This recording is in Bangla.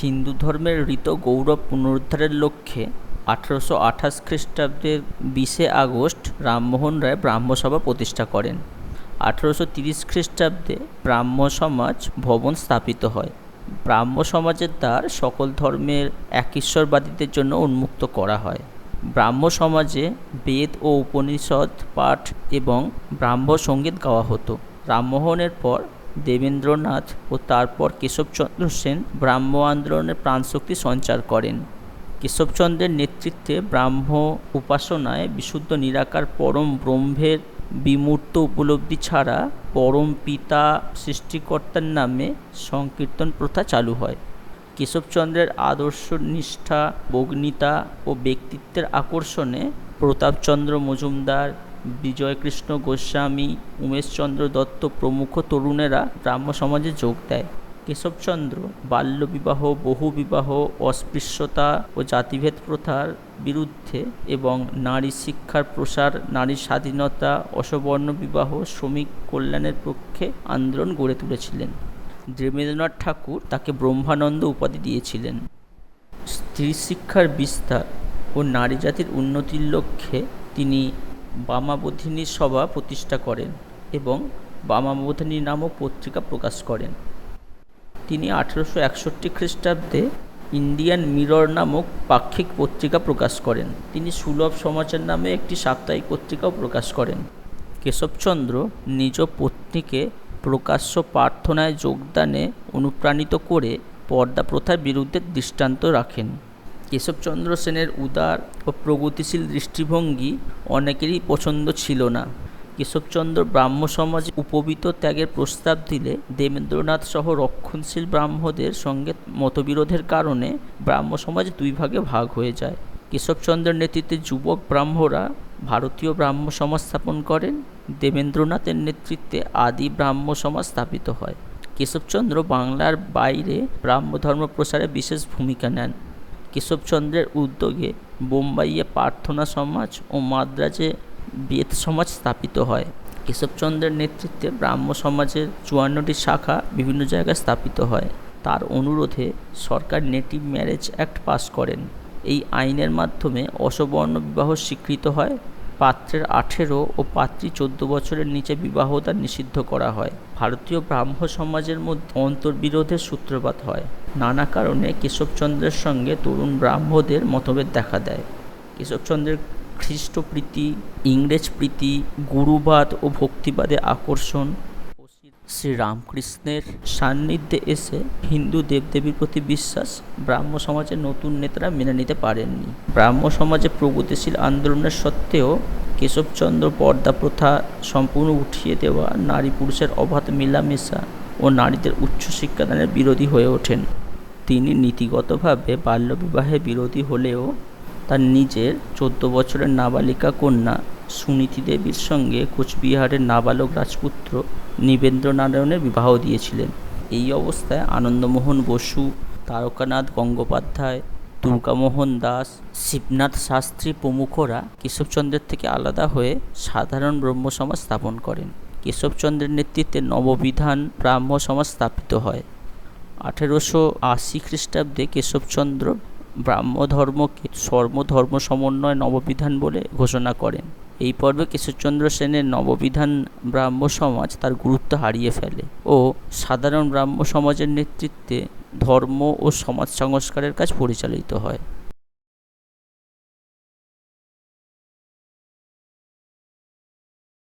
হিন্দু ধর্মের ঋত গৌরব পুনরুদ্ধারের লক্ষ্যে আঠেরোশো আঠাশ খ্রিস্টাব্দের বিশে আগস্ট রামমোহন রায় ব্রাহ্মসভা প্রতিষ্ঠা করেন। আঠেরোশো তিরিশ খ্রিস্টাব্দে ব্রাহ্ম সমাজ ভবন স্থাপিত হয়। ব্রাহ্ম সমাজের দ্বার সকল ধর্মের একেশ্বরবাদীদের জন্য উন্মুক্ত করা হয়। ব্রাহ্ম সমাজে বেদ ও উপনিষদ, পাঠ এবং ব্রাহ্ম সংগীত গাওয়া হতো। রামমোহনের পর দেবেন্দ্রনাথ ও তারপর কেশবচন্দ্র সেন ব্রাহ্ম আন্দোলনের প্রাণশক্তি সঞ্চার করেন। কেশবচন্দ্রের নেতৃত্বে ব্রাহ্ম উপাসনায় বিশুদ্ধ নিরাকার পরম ব্রহ্মের বিমূর্ত উপলব্ধি ছাড়া পরম পিতা সৃষ্টিকর্তার নামে সংকীর্তন প্রথা চালু হয়। কেশবচন্দ্রের আদর্শ নিষ্ঠা, বগ্নিতা ও ব্যক্তিত্বের আকর্ষণে প্রতাপচন্দ্র মজুমদার বিজয়কৃষ্ণ গোস্বামী, উমেশচন্দ্র দত্ত প্রমুখ তরুণেরা ব্রাহ্ম সমাজে যোগ দেয়। কেশবচন্দ্র, বাল্যবিবাহ, বহুবিবাহ, অস্পৃশ্যতা ও জাতিভেদ প্রথার বিরুদ্ধে এবং নারী শিক্ষার প্রসার, নারী স্বাধীনতা অসবর্ণ বিবাহ শ্রমিক কল্যাণের পক্ষে আন্দোলন গড়ে তুলেছিলেন। দেবেন্দ্রনাথ ঠাকুর তাকে ব্রহ্মানন্দ উপাধি দিয়েছিলেন। স্ত্রী শিক্ষার বিস্তার ও নারী জাতির উন্নতির লক্ষ্যে তিনি বামাবোধিনী সভা প্রতিষ্ঠা করেন এবং বামাবোধিনী নামক পত্রিকা প্রকাশ করেন। তিনি আঠেরোশো একষট্টি খ্রিস্টাব্দে ইন্ডিয়ান মিরর নামক পাক্ষিক পত্রিকা প্রকাশ করেন। তিনি সুলভ সমাচার নামে একটি সাপ্তাহিক পত্রিকাও প্রকাশ করেন। কেশবচন্দ্র নিজ পত্নীকে প্রকাশ্য প্রার্থনায় যোগদানে অনুপ্রাণিত করে পর্দা প্রথার বিরুদ্ধে দৃষ্টান্ত রাখেন। কেশবচন্দ্র সেনের উদার ও প্রগতিশীল দৃষ্টিভঙ্গি অনেকেরই পছন্দ ছিল না। কেশবচন্দ্র ব্রাহ্ম সমাজে উপবিত ত্যাগের প্রস্তাব দিলে দেবেন্দ্রনাথ সহ রক্ষণশীল ব্রাহ্মদের সঙ্গে মতবিরোধের কারণে ব্রাহ্ম সমাজ দুই ভাগে ভাগ হয়ে যায়। কেশবচন্দ্রের নেতৃত্বে যুবক ব্রাহ্মরা ভারতীয় ব্রাহ্ম সমাজ স্থাপন করেন। দেবেন্দ্রনাথের নেতৃত্বে আদি ব্রাহ্ম সমাজ স্থাপিত হয়। কেশবচন্দ্র বাংলার বাইরে ব্রাহ্ম ধর্ম প্রসারে বিশেষ ভূমিকা নেন। কেশবচন্দ্রের উদ্যোগে বোম্বাইয়ে প্রার্থনা সমাজ ও মাদ্রাজে বেদ সমাজ স্থাপিত হয়। কেশবচন্দ্রের নেতৃত্বে ব্রাহ্ম সমাজের চুয়ান্নটি শাখা বিভিন্ন জায়গায় স্থাপিত হয়। তার অনুরোধে সরকার নেটিভ ম্যারেজ অ্যাক্ট পাস করেন। এই আইনের মাধ্যমে অসবর্ণ বিবাহ স্বীকৃত হয়। পাত্রের আঠেরো ও পাত্রী চোদ্দ বছরের নিচে বিবাহদান নিষিদ্ধ করা হয়। ভারতীয় ব্রাহ্ম সমাজের মধ্যে অন্তর্বিরোধের সূত্রপাত হয়। নানা কারণে কেশবচন্দ্রের সঙ্গে তরুণ ব্রাহ্মদের মতভেদ দেখা দেয়। কেশবচন্দ্রের খ্রিস্টপ্রীতি ইংরেজ প্রীতি গুরুবাদ ও ভক্তিবাদে আকর্ষণ শ্রীরামকৃষ্ণের সান্নিধ্যে এসে হিন্দু দেবদেবীর প্রতি বিশ্বাস ব্রাহ্ম সমাজের নতুন নেতারা মেনে নিতে পারেননি। ব্রাহ্ম সমাজে প্রগতিশীল আন্দোলনের সত্ত্বেও কেশবচন্দ্র পর্দা প্রথা সম্পূর্ণ উঠিয়ে দেওয়া নারী পুরুষের অবাধ মেলামেশা ও নারীদের উচ্চশিক্ষাদানের বিরোধী হয়ে ওঠেন। তিনি নীতিগতভাবে বাল্যবিবাহের বিরোধী হলেও তার নিজের চোদ্দ বছরের নাবালিকা কন্যা সুনীতি দেবীর সঙ্গে কোচবিহারের নাবালক রাজপুত্র নিবেন্দ্রনারায়ণের বিবাহ দিয়েছিলেন। এই অবস্থায় আনন্দমোহন বসু, তারকানাথ গঙ্গোপাধ্যায়, দুর্গামোহন দাস, শিবনাথ শাস্ত্রী প্রমুখরা কেশবচন্দ্রের থেকে আলাদা হয়ে সাধারণ ব্রহ্ম সমাজ স্থাপন করেন। কেশবচন্দ্রের নেতৃত্বে নববিধান ব্রাহ্ম সমাজ স্থাপিত হয়। আঠেরোশো আশি খ্রিস্টাব্দে কেশবচন্দ্র ব্রাহ্মধর্মকে সর্বধর্ম সমন্বয় নববিধান বলে ঘোষণা করেন। এই পর্বে কেশবচন্দ্র সেনের নববিধান ব্রাহ্ম সমাজ তার গুরুত্ব হারিয়ে ফেলে ও সাধারণ ব্রাহ্ম সমাজের নেতৃত্বে ধর্ম ও সমাজ সংস্কারের কাজ পরিচালিত হয়।